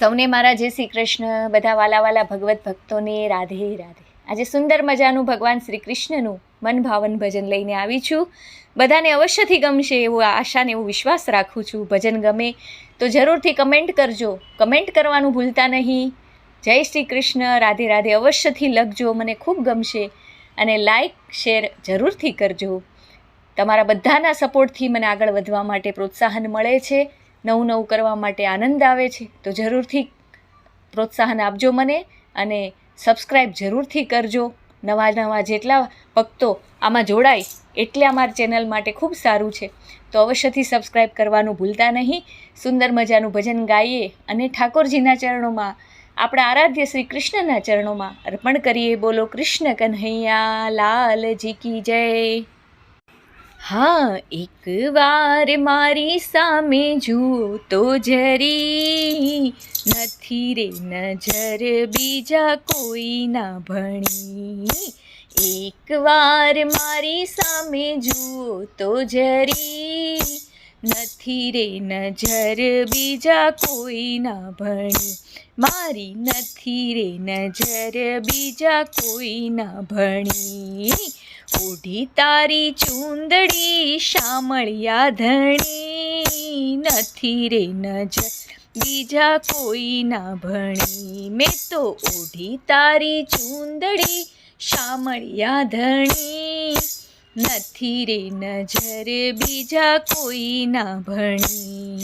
સૌને મારા જય શ્રી કૃષ્ણ. બધા વાલા વાલા ભગવત ભક્તોને રાધે રાધે. આજે સુંદર મજાનું ભગવાન શ્રી કૃષ્ણનું મન ભાવન ભજન લઈને આવી છું. બધાને અવશ્યથી ગમશે એવો આશાને હું વિશ્વાસ રાખું છું. ભજન ગમે તો જરૂરથી કમેન્ટ કરજો. કમેન્ટ કરવાનું ભૂલતા નહીં. જય શ્રી કૃષ્ણ. રાધે રાધે અવશ્યથી લખજો. મને ખૂબ ગમશે. અને લાઈક, શેર જરૂરથી કરજો. તમારા બધાના સપોર્ટથી મને આગળ વધવા માટે પ્રોત્સાહન મળે છે. નવું નવું કરવા માટે આનંદ આવે છે, તો જરૂરથી પ્રોત્સાહન આપજો મને અને સબસ્ક્રાઈબ જરૂરથી કરજો. નવા નવા જેટલા ભક્તો આમાં જોડાય એટલે અમારી ચેનલ માટે ખૂબ સારું છે. તો અવશ્યથી સબસ્ક્રાઈબ કરવાનું ભૂલતા નહીં. સુંદર મજાનું ભજન ગાઈએ અને ઠાકોરજીના ચરણોમાં, આપણા આરાધ્ય શ્રી કૃષ્ણના ચરણોમાં અર્પણ કરીએ. બોલો કૃષ્ણ કન્હૈયા લાલજી કી જય. હા, એક વાર મારી સામે જુઓ તો જરી નથી રે નજર, બીજા કોઈ ના ભણી. એક વાર મારી સામે જુઓ તો જરી નથી રે નજર, બીજા કોઈ ના ભણી. મારી નથી રે નજર, બીજા કોઈ ના ભણી. ઓઢી તારી ચૂંદડી શામળિયા ધણી. નથી રે નજર બીજા કોઈ ના ભણી. મેં તો ઓઢી તારી ચૂંદડી શામળિયા ધણી. નથી રે નજર બીજા કોઈ ના ભણી.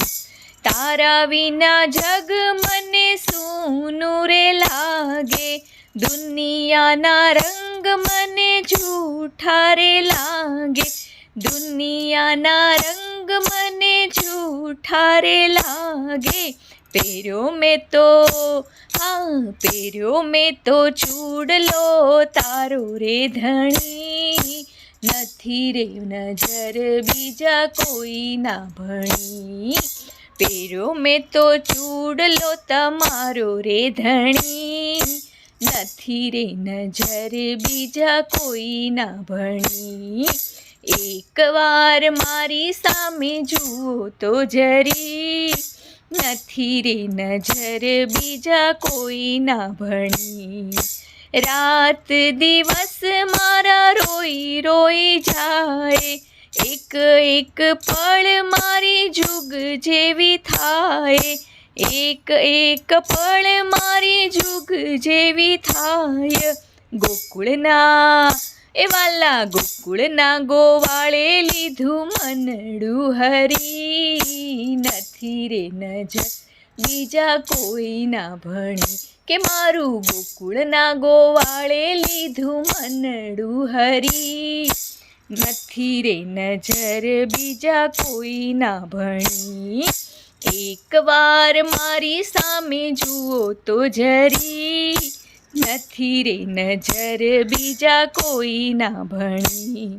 તારા વિના જગ મને સૂનું રે લાગે. દુનિયાના રંગ મને જૂઠા રે લાગે દુનિયાના રંગ મને જૂઠા રે લાગે પહેર્યો મેં તો હા પહેર્યો મેં તો ચૂડલો તારો રે ધણી નથી રે નજર બીજા કોઈ ના ભણી પહેર્યો મેં તો ચૂડલો તમારો રે ધણી નથી રે નજર બીજા કોઈ ના ભણી. એકવાર મારી સામે જુઓ તો જરી. નથી રે નજર બીજા કોઈ ના ભણી. રાત દિવસ મારા રોઈ રોઈ જાય. એક એક પળ મારી જુગ જેવી થાય. એક એક પળ મારી જુગ જેવી થાય. ગોકુળના, એ વાલા ગોકુળના ગોવાળે લીધું મનડું હરી. નથી રે નજર બીજા કોઈ ના ભણી કે મારું ગોકુળના ગોવાળે લીધું મનડું હરી. નથી રે નજર બીજા કોઈ ના ભણી એકવાર મારી સામે જુઓ તો જરી નથી રે નજર, બીજા કોઈ ના ભણી.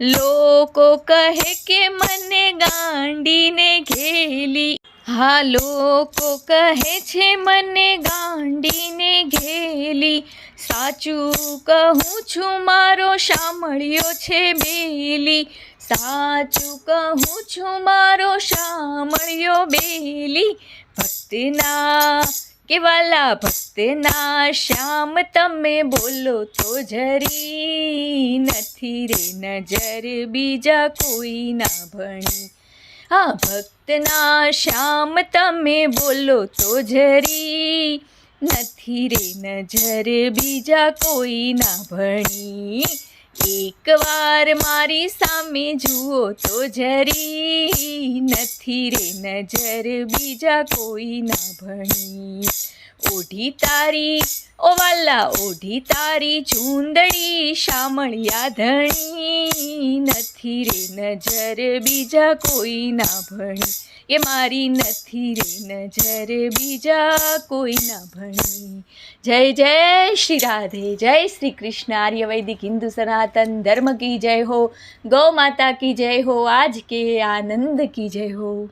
લોકો કહે કે મને ગાંડીને ઘેલી. હા, લોકો કહે છે મને ગાંડીને ઘેલી. સાચું કહું છું, મારો સાંભળ્યો છે બેલી. સાચું કહું છું, મારો શામળિયો બેલી. ભક્તના કે વાલા ભક્તના શ્યામ તમે બોલો તો જરી નથી રે નજર બીજા કોઈ ના ભણી. હા, ભક્તના શ્યામ તમે બોલો તો જરી નથી રે નજર બીજા કોઈ ના ભણી. એકવાર મારી સામે જુઓ તો જરી નથી રે નજર બીજા કોઈ ના ભણી. ઓઢી તારી, ઓ વાલા ઓઢી તારી ચૂંદડી શામળિયા ધણી. નથી રે નજર બીજા કોઈ ના ભણી. એ મારી નથી રે નજર બીજા કોઈ ના ભણી. જય જય શ્રી રાધે, જય શ્રી કૃષ્ણ. આર્ય વૈદિક હિન્દુ સનાતન ધર્મ કી જય હો. ગૌ માતા કી જય હો. આજ કે આનંદ કી જય હો.